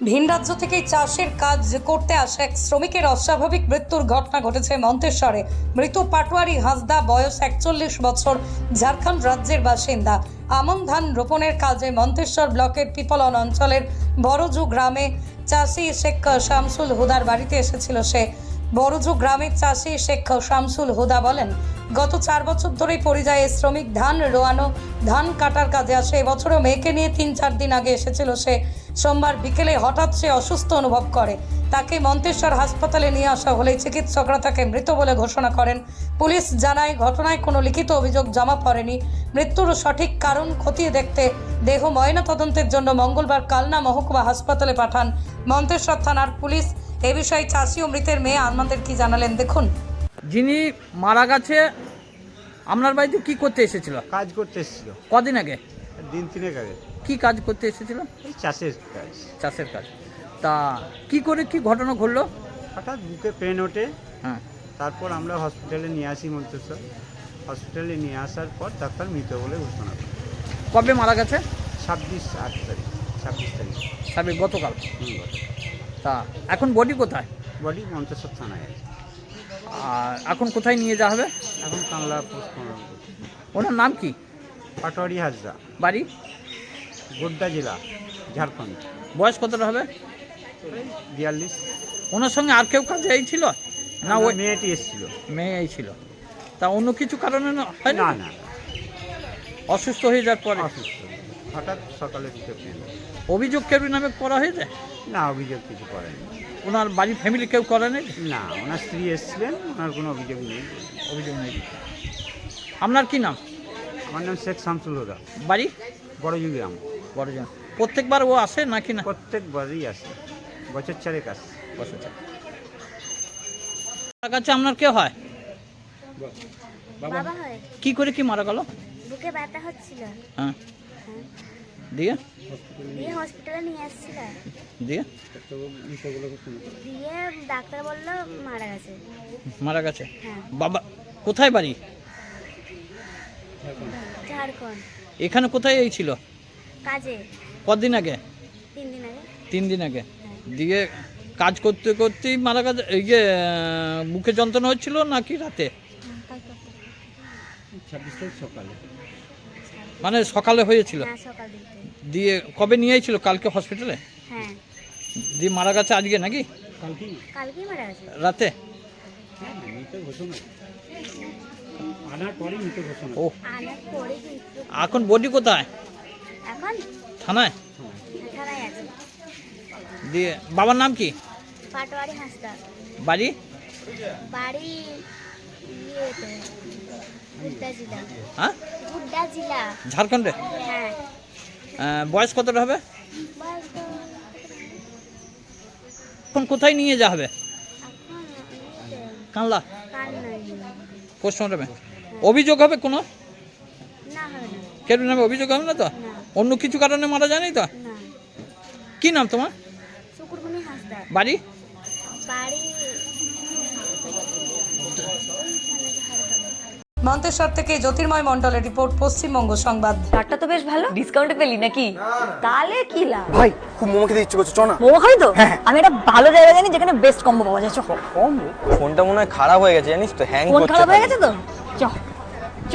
ভিন রাজ্য থেকে চাষের কাজ করতে আসা এক শ্রমিকের অস্বাভাবিক মৃত্যুর ঘটনা ঘটেছে মন্তেশ্বরে। মৃত পাটোয়ারি হাসদা বয়স একচল্লিশ বছর, ঝাড়খণ্ড রাজ্যের বাসিন্দা। আমন ধান রোপণের কাজে মন্তেশ্বর ব্লকের পিপলন অঞ্চলের বড়জু গ্রামে চাষি শেখ শামসুল হুদার বাড়িতে এসেছিল সে। বড়জু গ্রামের চাষি শেখ শামসুল হুদা বলেন, গত চার বছর ধরেই পরিযায়ী শ্রমিক ধান রোয়ানো, ধান কাটার কাজে আসে। এবছরও মেয়েকে নিয়ে তিন চার দিন আগে এসেছিল সে। সোমবার বিকেলে হঠাৎ সে অসুস্থ অনুভব করে। তাকে মন্তেশ্বর হাসপাতালে নিয়ে আসা হলে চিকিৎসকরা তাকে মৃত বলে ঘোষণা করেন। পুলিশ জানায় ঘটনায় কোনো লিখিত অভিযোগ জমা পড়েনি। মৃত্যুর সঠিক কারণ খতিয়ে দেখতে দেহ ময়নাতদন্তের জন্য মঙ্গলবার কালনা মহকুমা হাসপাতালে পাঠান মন্তেশ্বর থানার পুলিশ। এ বিষয়ে চাষি ও মৃতের মেয়ে আমাদের কি জানালেন দেখুন। যিনি মারা গেছে আপনার বাড়িতে কি করতে এসেছিল? কাজ করতে এসেছিল। কদিন আগে? দিন তিনেক আগে। কি কাজ করতে এসেছিল এই চাষের কাজ। চাষের কাজ। তা কি করে কি ঘটনা ঘটলো? হঠাৎ বুকে পেন ওঠে। হ্যাঁ। তারপর আমরা হসপিটালে নিয়ে আসি মন্তেশ্বর। হসপিটালে নিয়ে আসার পর ডাক্তার মৃত বলে ঘোষণা করে। কবে মারা গেছে? ছাব্বিশ আট তারিখ ছাব্বিশ তারিখ। সাবে গতকাল। হুম, গতকাল। তা এখন বডি কোথায়? বডি মন্তেশ্বর থানায় আছে। আর এখন কোথায় নিয়ে যাওয়া হবে? এখন কাংলা করছে। ওনার নাম কি? পাটোয়ারি হাজরা। বাড়ি? গোড্ডা জেলা ঝাড়খণ্ড। বয়স কতটা হবে? বিয়াল্লিশ। ওনার সঙ্গে আর কেউ কাজে এই ছিল? না ওই মেয়েটি এসেছিল। মেয়ে এই ছিল। তা অন্য কিছু কারণে না- হয় না না। অসুস্থ হয়ে যাওয়ার পরে? অসুস্থ। হঠাৎ সকালে পেন অভিযোগ কেউ নামে করা হয়েছে? না অভিযোগ কিছু করেনি। ওনার বাড়ির ফ্যামিলি কেউ করেনি? না ওনার স্ত্রী এসেছিলেন ওনার কোনো অভিযোগ নেই। অভিযোগ নেই। আপনার কি নাম? আমার নাম শেখ শামসুল হুদা। বাড়ি? বড়জু গ্রাম। বড়জন। প্রত্যেকবার ও আসে নাকি না? প্রত্যেকবারই আসে। বছর চারেক আসে। বসেছে তার কাছে আপনার কে হয়? বাবা হয়। কি করে কি মারা গেল? বুকে ব্যথা হচ্ছিল। হ্যাঁ। দিয়ে? দিয়ে হসপিটালে নিয়ে আসছিল। দিয়ে? দিয়ে ডাক্তার বলল মারা গেছে। মারা গেছে? হ্যাঁ। বাবা কোথায় বাড়ি? ঝাড়খণ্ড। এখানে কোথায় এই ছিল? কাজে। কদিন আগে? তিন দিন আগে। তিন দিন আগে। হ্যাঁ। দিয়ে কাজ করতে করতেই মারা গেছে এই যে আহ, বুকে যন্ত্রণা হচ্ছিল নাকি রাতে? মানে সকালে হয়েছিল? হ্যাঁ সকাল দিয়ে কবে নিয়ে ছিল কালকে হসপিটালে? হ্যাঁ। দিয়ে মারা গেছে আজকে নাকি? কালকেই। মারা গেছে। রাতে? ও। এখন বডি কোথায়? এখন? থানায়? থানায় আছে। দিয়ে বাবার নাম কি? পাটোয়ারি হাসতা বাড়ি? বাড়ি হ্যাঁ? ঝাড়খণ্ডে? হ্যাঁ। বয়স কতটা হবে? এখন কোথায় নিয়ে যাওয়া হবে? কানলা? পোস্টমর্টমে অভিযোগ হবে কোনো? না হবে না। কেউ নামে অভিযোগ হবে না তো? অন্য কিছু কারণে মারা যায়নি তো? না। কি নাম তোমার? বাড়ি? মন্তেশ্বর থেকে জ্যোতির্ময় মণ্ডলের রিপোর্ট পশ্চিমবঙ্গ সংবাদ। শার্টটা তো বেশ ভালো। ডিসকাউন্টে পেলি নাকি? তাহলে কি লাভ? ভাই খুব মোমো খেতে ইচ্ছে করছে চ না। মোমো খাবি তো? আমি একটা ভালো জায়গা জানি যেখানে বেস্ট কম্বো পাওয়া যায় চ ফোনটা মনে হয় খারাপ হয়ে গেছে জানিস তো? হ্যাং করছে ফোন খারাপ হয়ে গেছে তো? চ চ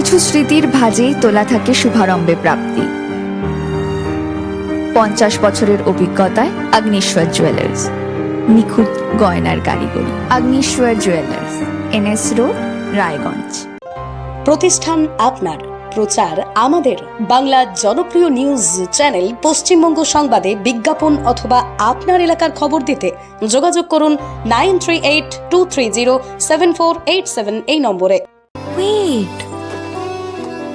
কিছু স্মৃতির ভাজেই তোলা থাকে শুভারম্ভে প্রাপ্তি। পঞ্চাশ বছরের অভিজ্ঞতায় আগ্নেশ্বর জুয়েলার্স নিখুঁত গয়নার কারিগরি Agneshwar jewellers NS road Raiganj. প্রতিষ্ঠান আপনার প্রচার আমাদের বাংলা জনপ্রিয় নিউজ চ্যানেল পশ্চিমবঙ্গ সংবাদে বিজ্ঞাপন অথবা আপনার এলাকার খবর দিতে যোগাযোগ করুন nine three eight two three zero seven four eight seven এই নম্বরে। Wait.